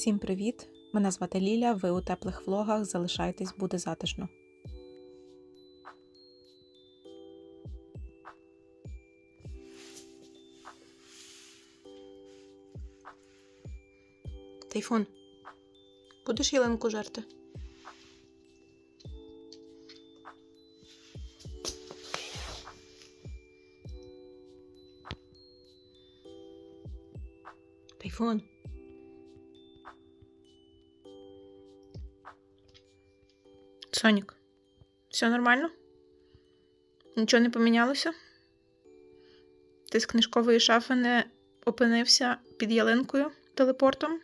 Всім привіт! Мене звати Ліля. Ви у теплих влогах. Залишайтесь, буде затишно. Тайфун, будеш ялинку жерти? Тайфун. Сонік, все нормально? Нічого не помінялося? Ти з книжкової шафи не опинився під ялинкою телепортом?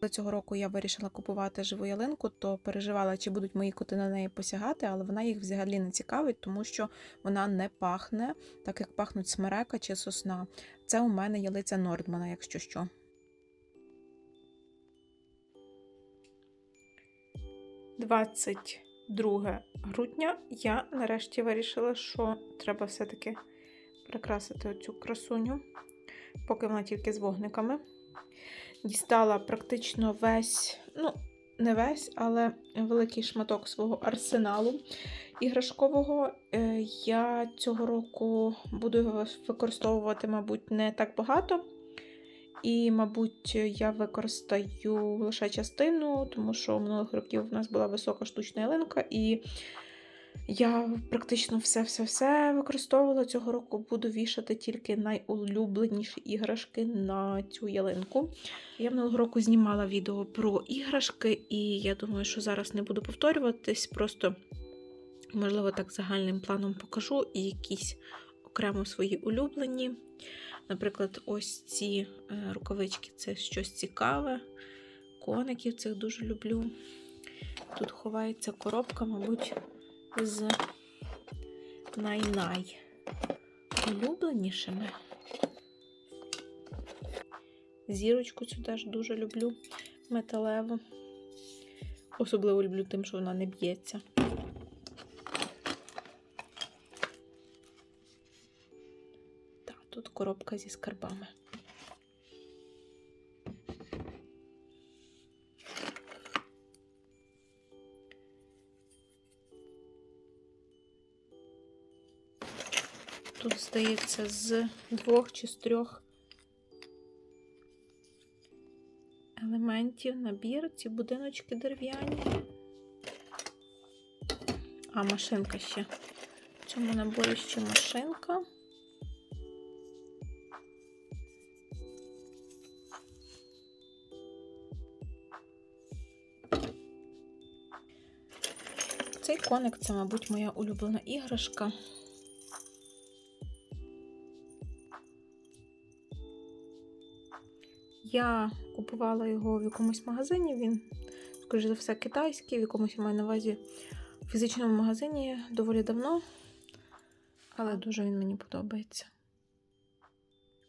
Коли цього року я вирішила купувати живу ялинку, то переживала, чи будуть мої коти на неї посягати, але вона їх взагалі не цікавить, тому що вона не пахне, так як пахнуть смерека чи сосна. Це у мене ялиця Нордмана, якщо що. Двадцять 2 грудня я нарешті вирішила, що треба все-таки прикрасити оцю красуню, поки вона тільки з вогниками. Дістала практично весь, ну, не весь, але великий шматок свого арсеналу іграшкового. Е, Я цього року буду його використовувати, мабуть, не так багато. І, мабуть, я використаю лише частину, тому що минулих років в нас була висока штучна ялинка, і я практично все-все-все використовувала. Цього року буду вішати тільки найулюбленіші іграшки на цю ялинку. Я минулого року знімала відео про іграшки, і я думаю, що зараз не буду повторюватись, просто, можливо, так загальним планом покажу і якісь окремо свої улюблені. Наприклад, ось ці е, рукавички це щось цікаве. Коників цих дуже люблю. Тут ховається коробка, мабуть, з най-най улюбленішими. Зірочку цю теж дуже люблю металеву. Особливо люблю тим, що вона не б'ється. Коробка зі скарбами. Тут, здається, з двох чи з трьох елементів набір, ці будиночки дерев'яні. А, машинка ще. В цьому наборі ще машинка. Коник це, мабуть, моя улюблена іграшка. Я купувала його в якомусь магазині, він, скоріш за все, китайський, в якомусь я маю на увазі фізичному магазині доволі давно, але дуже він мені подобається.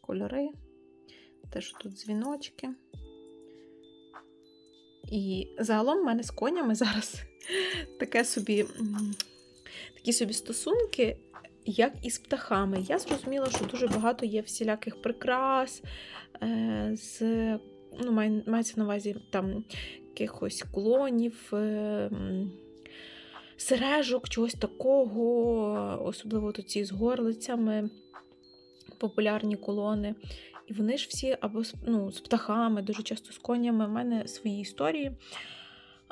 Кольори, теж тут дзвіночки. І загалом в мене з конями зараз таке собі, такі собі стосунки, як і з птахами. Я зрозуміла, що дуже багато є всіляких прикрас, е, з, ну, мається на увазі там якихось клонів, е, сережок, чогось такого, особливо тут ці з горлицями, популярні колони. І вони ж всі або ну, з птахами, дуже часто з конями. У мене свої історії.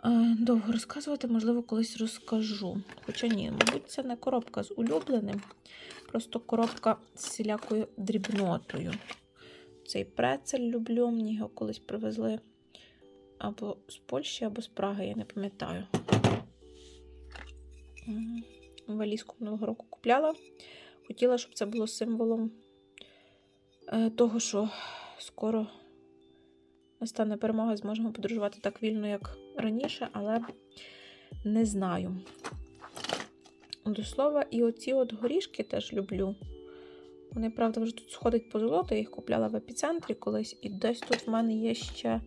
Е, довго розказувати, можливо, колись розкажу. Хоча ні, мабуть, це не коробка з улюбленим, просто коробка з всілякою дрібнотою. Цей прецель люблю, мені його колись привезли або з Польщі, або з Праги, я не пам'ятаю. Валізку минулого року купляла. Хотіла, щоб це було символом е, того, що скоро настане перемога, зможемо подорожувати так вільно, як раніше, але не знаю. До слова, і оці от горішки теж люблю. Вони, правда, вже тут сходять по золоту, я їх купляла в епіцентрі колись, і десь тут в мене є ще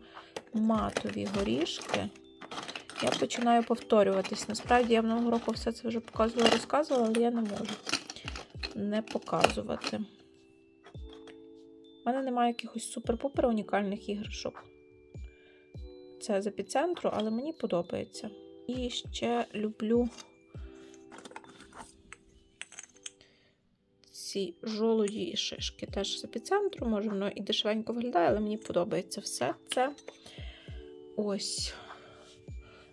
матові горішки. Я починаю повторюватись. Насправді, я минулого року все це вже показувала, розказувала, але я не можу не показувати. У мене немає якихось супер-пупер унікальних іграшок. Це з епіцентру, але мені подобається. І ще люблю ці жолуді і шишки. Теж з епіцентру, може, воно і дешевенько виглядає, але мені подобається все це. Ось.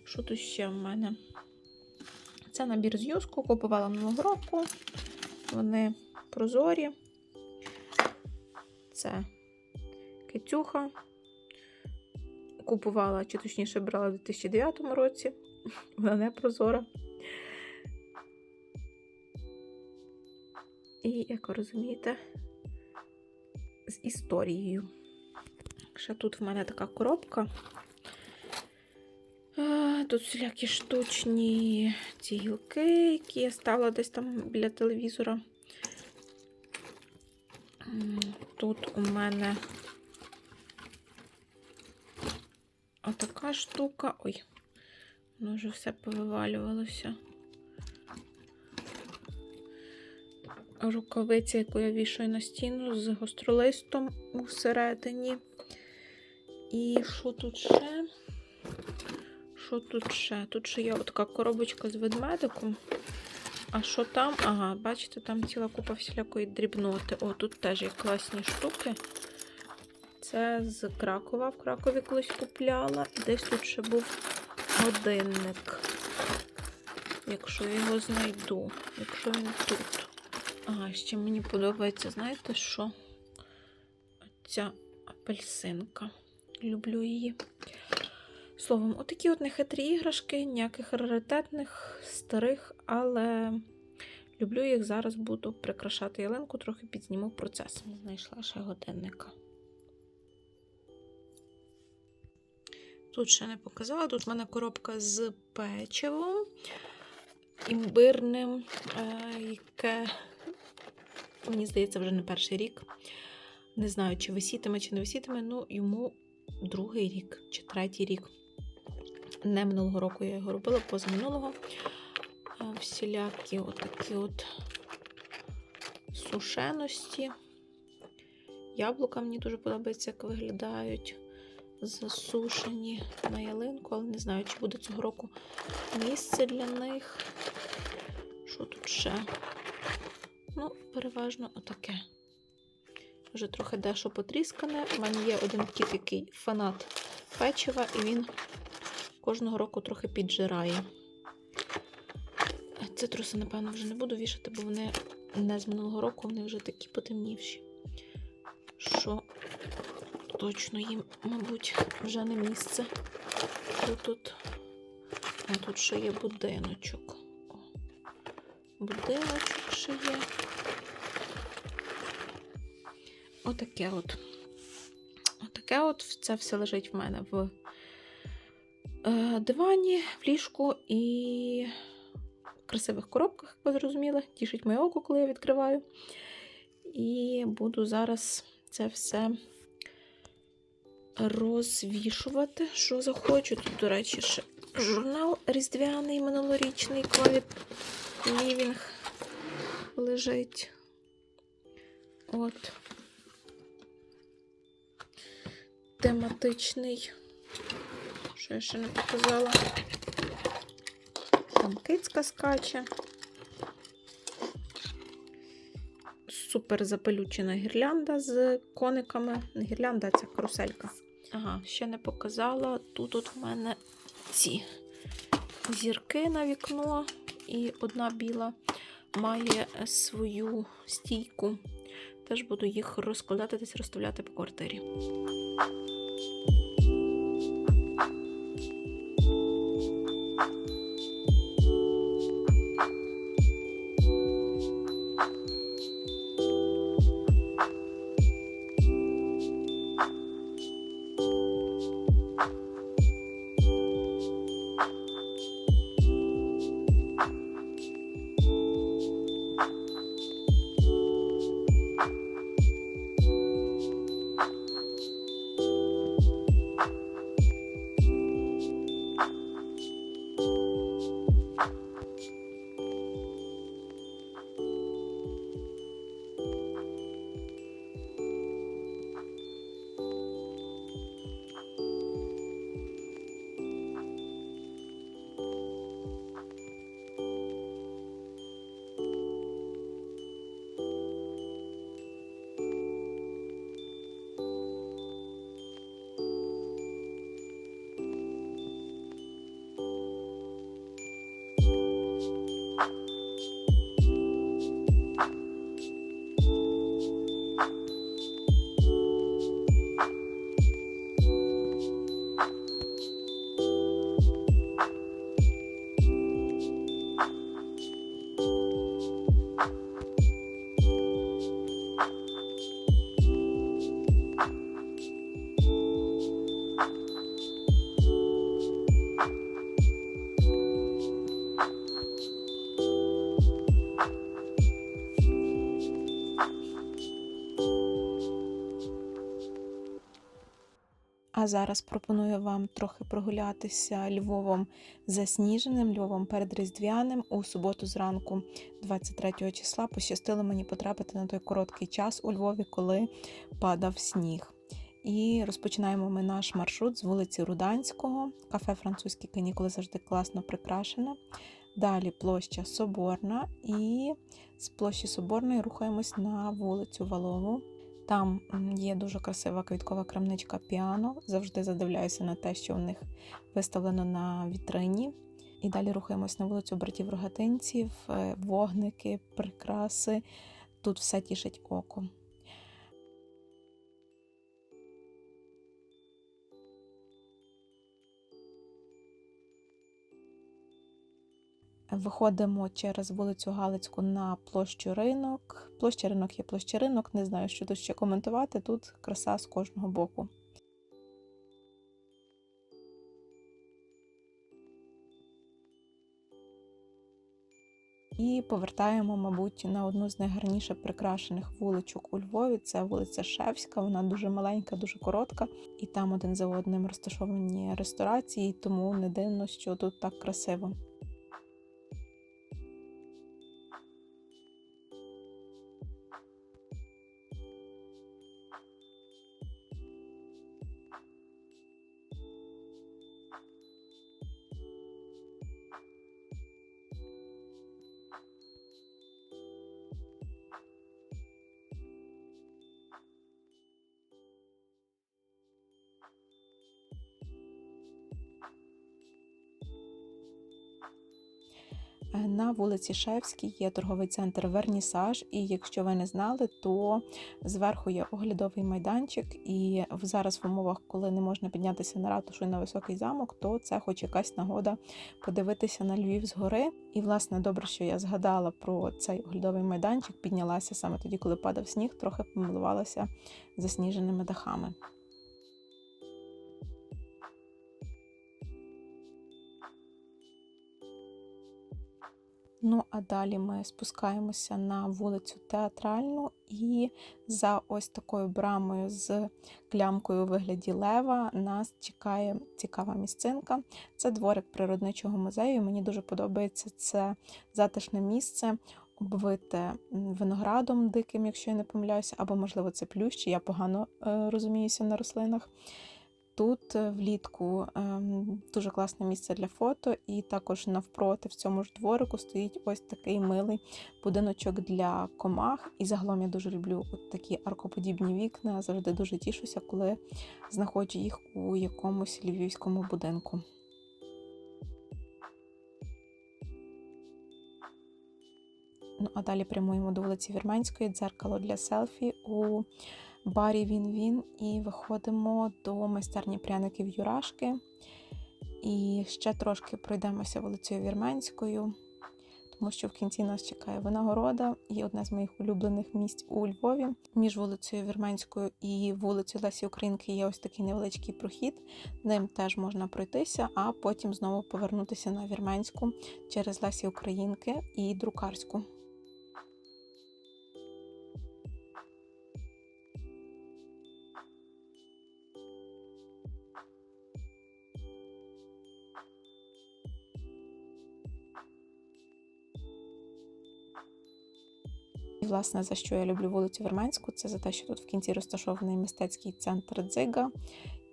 Що тут ще в мене? Це набір з юску, купувала минулого року. Вони прозорі. Це китюха. Купувала, чи точніше брала у 2009 році. Вона не прозора. І, як ви розумієте, з історією. Ще тут в мене така коробка. Тут всілякі штучні ці гілки, які я ставила десь там біля телевізора. Тут у мене отака штука. Ой, воно вже все повивалювалося. Рукавиця, яку я вішаю на стіну з гостролистом усередині. І що тут ще? Що тут ще? Тут ще є така коробочка з ведмедиком. А що там? Ага, бачите, там ціла купа всілякої дрібноти. О, тут теж є класні штуки. Це з Кракова. В Кракові колись купляла. І десь тут ще був годинник. Якщо я його знайду. Якщо він тут. Ага, ще мені подобається, знаєте що? Ця апельсинка. Люблю її. Словом, отакі от нехитрі іграшки, ніяких раритетних, старих, але люблю їх зараз, буду прикрашати ялинку, трохи підзніму процес. Знайшла ще годинника. Тут ще не показала. Тут в мене коробка з печивом імбирним, е, яке, мені здається, вже не перший рік. Не знаю, чи висітиме, чи не висітиме, ну йому другий рік чи третій рік. Не минулого року я його робила, позаминулого. Всілякі отакі от сушеності. Яблука мені дуже подобається, як виглядають. Засушені на ялинку, але не знаю, чи буде цього року місце для них. Що тут ще? Ну, переважно отаке. Вже трохи дещо потріскане. У мене є один кіт, який фанат печива, і він кожного року трохи піджирає. Цитруси, напевно, вже не буду вішати, бо вони не з минулого року, вони вже такі потемнівші. Що точно їм, мабуть, вже не місце. Тут, тут, а тут ще є будиночок. Будиночок ще є. Отаке от. Отаке от це все лежить в мене в е, дивані, в ліжку і в красивих коробках, як ви зрозуміли. Тішить моє око, коли я відкриваю. І буду зараз це все розвішувати, що захочу. Тут, до речі, ще журнал різдвяний минулорічний Ковід Лівінг лежить. От. Тематичний. Що я ще не показала? Там кицька скаче. Супер запелючена гірлянда з кониками. Гірлянда, це каруселька. Ага, ще не показала. Тут от в мене ці зірки на вікно, і одна біла має свою стійку. Теж буду їх розкладати десь розставляти по квартирі. Зараз пропоную вам трохи прогулятися Львовом засніженим, Львовом передріздвяним. У суботу зранку, 23 числа, пощастило мені потрапити на той короткий час у Львові, коли падав сніг. І розпочинаємо ми наш маршрут з вулиці Руданського. Кафе Французькі канікули завжди класно прикрашене. Далі площа Соборна, і з площі Соборної рухаємось на вулицю Валову. Там є дуже красива квіткова крамничка піано. Завжди задивляюся на те, що в них виставлено на вітрині. І далі рухаємось на вулицю братів рогатинців, е, вогники, прикраси. Тут все тішить око. Виходимо через вулицю Галицьку на площу ринок. Площа ринок є площа ринок, не знаю, що тут ще коментувати. Тут краса з кожного боку. І повертаємо, мабуть, на одну з найгарніше прикрашених вуличок у Львові. Це вулиця Шевська. Вона дуже маленька, дуже коротка, і там один за одним розташовані ресторації, тому не дивно, що тут так красиво. На вулиці Шевській є торговий центр Вернісаж, і якщо ви не знали, то зверху є оглядовий майданчик. І зараз в умовах, коли не можна піднятися на ратушу і на високий замок, то це хоч якась нагода подивитися на Львів згори. І, власне, добре, що я згадала про цей оглядовий майданчик, піднялася саме тоді, коли падав сніг, трохи помилувалася засніженими дахами. Ну, а далі ми спускаємося на вулицю Театральну, і за ось такою брамою з клямкою у вигляді лева нас чекає цікава місцинка. Це дворик природничого музею. Мені дуже подобається це затишне місце, обвите виноградом диким, якщо я не помиляюся, або, можливо, це плющ, я погано е, розуміюся на рослинах. Тут е, влітку ем, дуже класне місце для фото, і також навпроти в цьому ж дворику стоїть ось такий милий будиночок для комах. І загалом я дуже люблю от такі аркоподібні вікна. Завжди дуже тішуся, коли знаходжу їх у якомусь львівському будинку. Ну, а далі прямуємо до вулиці Вірменської, дзеркало для селфі. у барі Він-Він і виходимо до майстерні пряників Юрашки. І ще трошки пройдемося вулицею Вірменською, тому що в кінці нас чекає винагорода і одне з моїх улюблених місць у Львові. Між вулицею Вірменською і вулицею Лесі Українки є ось такий невеличкий прохід. Ним теж можна пройтися, а потім знову повернутися на Вірменську через Лесі Українки і Друкарську. Власне, за що я люблю вулицю Верменську, це за те, що тут в кінці розташований мистецький центр Дзига.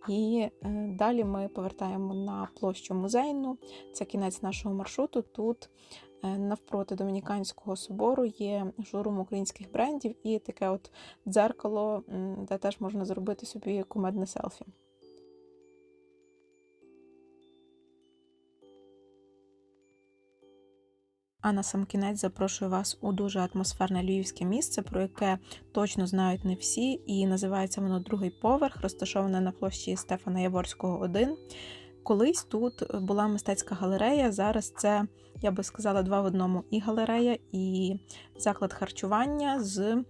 І е, далі ми повертаємо на площу музейну. Це кінець нашого маршруту. Тут е, навпроти Домініканського собору є шоурум українських брендів і таке от дзеркало, де теж можна зробити собі кумедне селфі. А на сам кінець запрошую вас у дуже атмосферне львівське місце, про яке точно знають не всі, і називається воно другий поверх, розташоване на площі Стефана Яворського, 1. Колись тут була мистецька галерея. Зараз це, я би сказала, два в одному і галерея, і заклад харчування з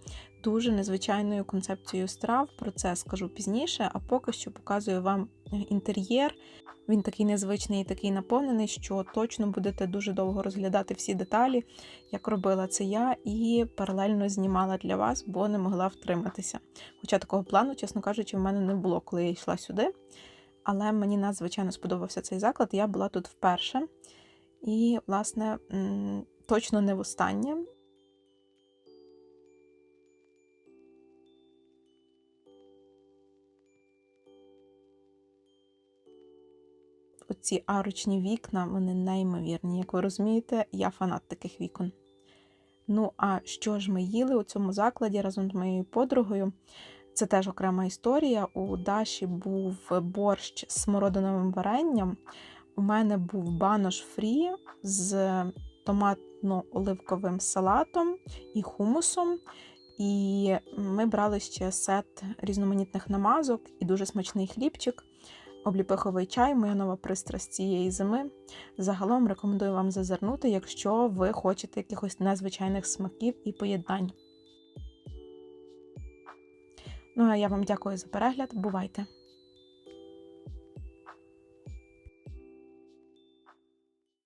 дуже незвичайною концепцією страв. Про це скажу пізніше, а поки що показую вам інтер'єр. Він такий незвичний і такий наповнений, що точно будете дуже довго розглядати всі деталі, як робила це я, і паралельно знімала для вас, бо не могла втриматися. Хоча такого плану, чесно кажучи, в мене не було, коли я йшла сюди. Але мені надзвичайно сподобався цей заклад. Я була тут вперше. І, власне, точно не востаннє. Оці арочні вікна, вони неймовірні. Як ви розумієте, я фанат таких вікон. Ну, а що ж ми їли у цьому закладі разом з моєю подругою? Це теж окрема історія. У Даші був борщ з смородиновим варенням. У мене був банош фрі з томатно-оливковим салатом і хумусом. І ми брали ще сет різноманітних намазок і дуже смачний хлібчик. Обліпиховий чай, моя нова пристрасть цієї зими. Загалом рекомендую вам зазирнути, якщо ви хочете якихось незвичайних смаків і поєднань. Ну а я вам дякую за перегляд. Бувайте!